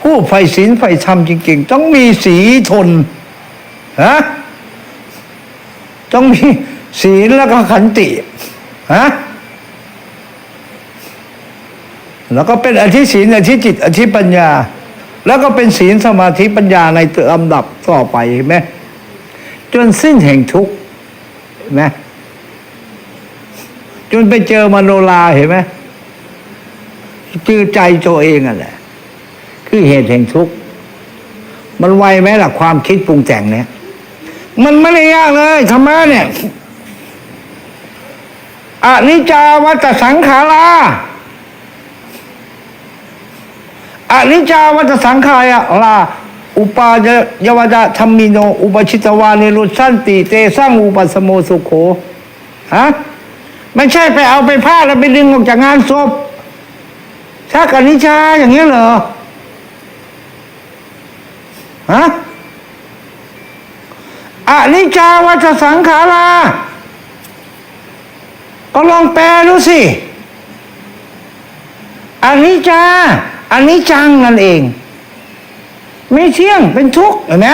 ผู้ใฝ่ศีลใฝ่ธรรมจริงๆ ต้องมีสีทนฮะต้องมีศีลแล้วก็ขันติฮะแล้วก็เป็นอธิศีลอธิจิต อธิปัญญา แล้วก็เป็นศีลสมาธิปัญญาในลำดับต่อไปเห็นไหมจนสิ้นแห่งทุกข์เห็นไหมจนไปเจอมโนราเห็นไหมจือใจตัวเองอะแหละ คือเหตุแห่งทุกข์มันไวไหมล่ะความคิดปรุงแต่งเนี่ย มันไม่ได้ยากเลยธรรมะเนี่ยอนิจจาวัตสังขาราอนิจจาวัตสังขารลาอุปาจยวดาธรรมิโน อุปชิตวานิรุสันติเตสร้างอุปสมโมสุโขฮะไม่ใช่ไปเอาไปผ้าแล้วไปดึงออกจากงานศพชักอนิจจาอย่างนี้เหรอ ฮะอนิจจาวัฏสังขารา ก็ลองแปลดูสิอนิจจาอนิจจังนั่นเอง ไม่เที่ยงเป็นทุกข์เห็นไหม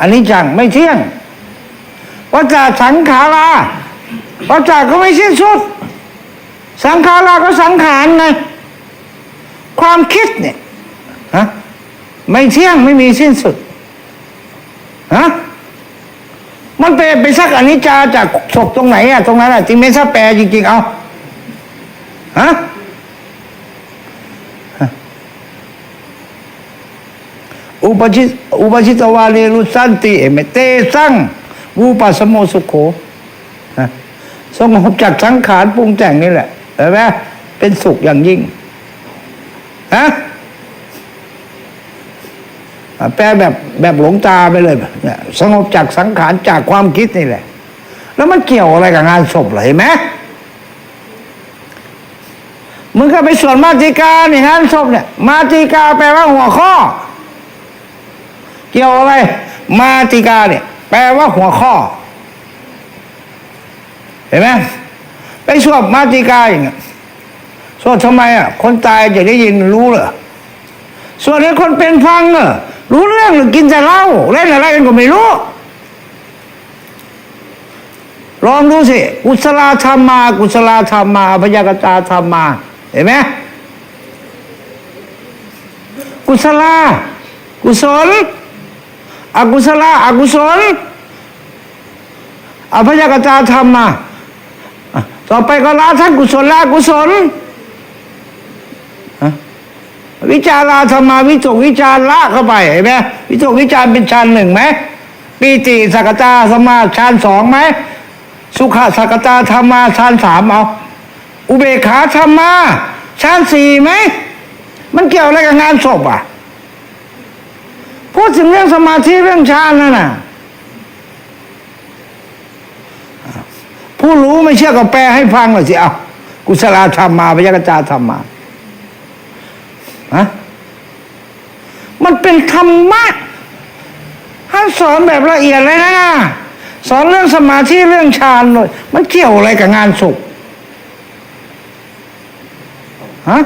อนิจจังไม่เที่ยงวัฏสังขาราวัฏก็ไม่สิ้นสุด สังขาราก็สังขารไงความคิดเนี่ยฮะ ไม่เที่ยงไม่มีสิ้นสุดฮะมันไปไปสักอนิจจาจากศพตรงไหนอะตรงนั้นอะจริงไหม่ทราแปลจริง ๆ เอาฮะอุปชิตอุปชิตวาเรรุสันติเอเมเตสังวูปัสโมสุโขฮะสงบจากสังขารปรุงแต่งนี่แหละเห็นไหมเป็นสุขอย่างยิ่งฮะ แปลแบบแบบหลงตาไปเลยเนี่ยสงบจากสังขารจากความคิดนี่แหละ แล้วมันเกี่ยวอะไรกับงานศพเหรอเห็นไหมมึงก็ไปส่วดมาติกาเนี่ยงานศพเนี่ย มาติกาแปลว่าหัวข้อ เกี่ยวอะไร มาติกาเนี่ย แปลว่าหัวข้อ เห็นไหมไปสวดมาติกาอย่างเงี้ยสวดทำไมอะคนตายจะได้ยินรู้เหรอส่วดให้คนเป็นฟังเหรอ รู้เรื่องหรือกินแต่เหล้าเล่นอะไรกันก็ไม่รู้ ลองดูสิ กุศลธรรมมา กุศลธรรมมาพยากตาธรรมมา เห็นไหมกุศลกุศล อกุศลอกุศลอพยากตาธรรมมา ต่อไปก็ละทั้งกุศลละกุศล วิจาราธรรมาวิจกวิจารละเข้าไปเห็นไหมวิจกวิจารเป็นชั้นหนึ่งไหมปีติสักตาสมาชั้นสองไหมสุขสักตาธรรมาชั้นสามเอาอุเบกขาธรรมาชั้นสี่ไหมมันเกี่ยวอะไรกับงานศพอะพูดถึงเรื่องสมาธิเรื่องฌานนั่นน่ะผู้รู้ไม่เชื่อก็แปลให้ฟังหน่อยสิเอากุศลธรรมมาพยากจาธรรมมา ฮะมันเป็นธรรมะท่านสอนแบบละเอียดเลยนะสอนเรื่องสมาธิเรื่องฌานเลยมันเกี่ยวอะไรกับงานสุขฮะ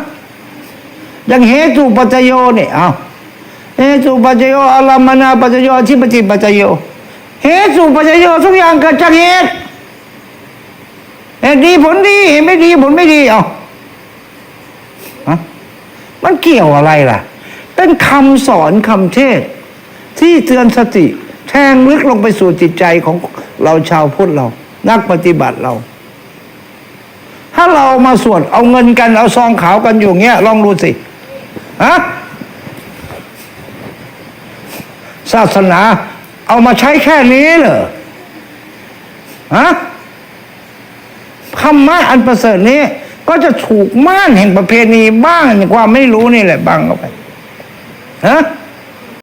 อย่างเหตุปัจจโยเนี่ยเอาเหตุปัจจโยอารามนาปัจจโยอธิปติปัจจโยเหตุปัจจโยทุกอย่างเกิดจากเหตุเหตุดีผลดีเหตุไม่ดีผลไม่ดีเอาฮะ มันเกี่ยวอะไรล่ะ เป็นคำสอนคำเทศ ที่เตือนสติ แทงลึกลงไปสู่จิตใจของเราชาวพุทธเรา นักปฏิบัติเรา ถ้าเรามาสวดเอาเงินกันเอาซองขาวกันอยู่เงี้ย ลองดูสิฮะศาสนา เอามาใช้แค่นี้เหรอฮะธรรมะอันประเสริฐนี้ ก็จะถูกม่านแห่งประเพณีบ้างในความไม่รู้นี่แหละบ้างเข้าไปฮะ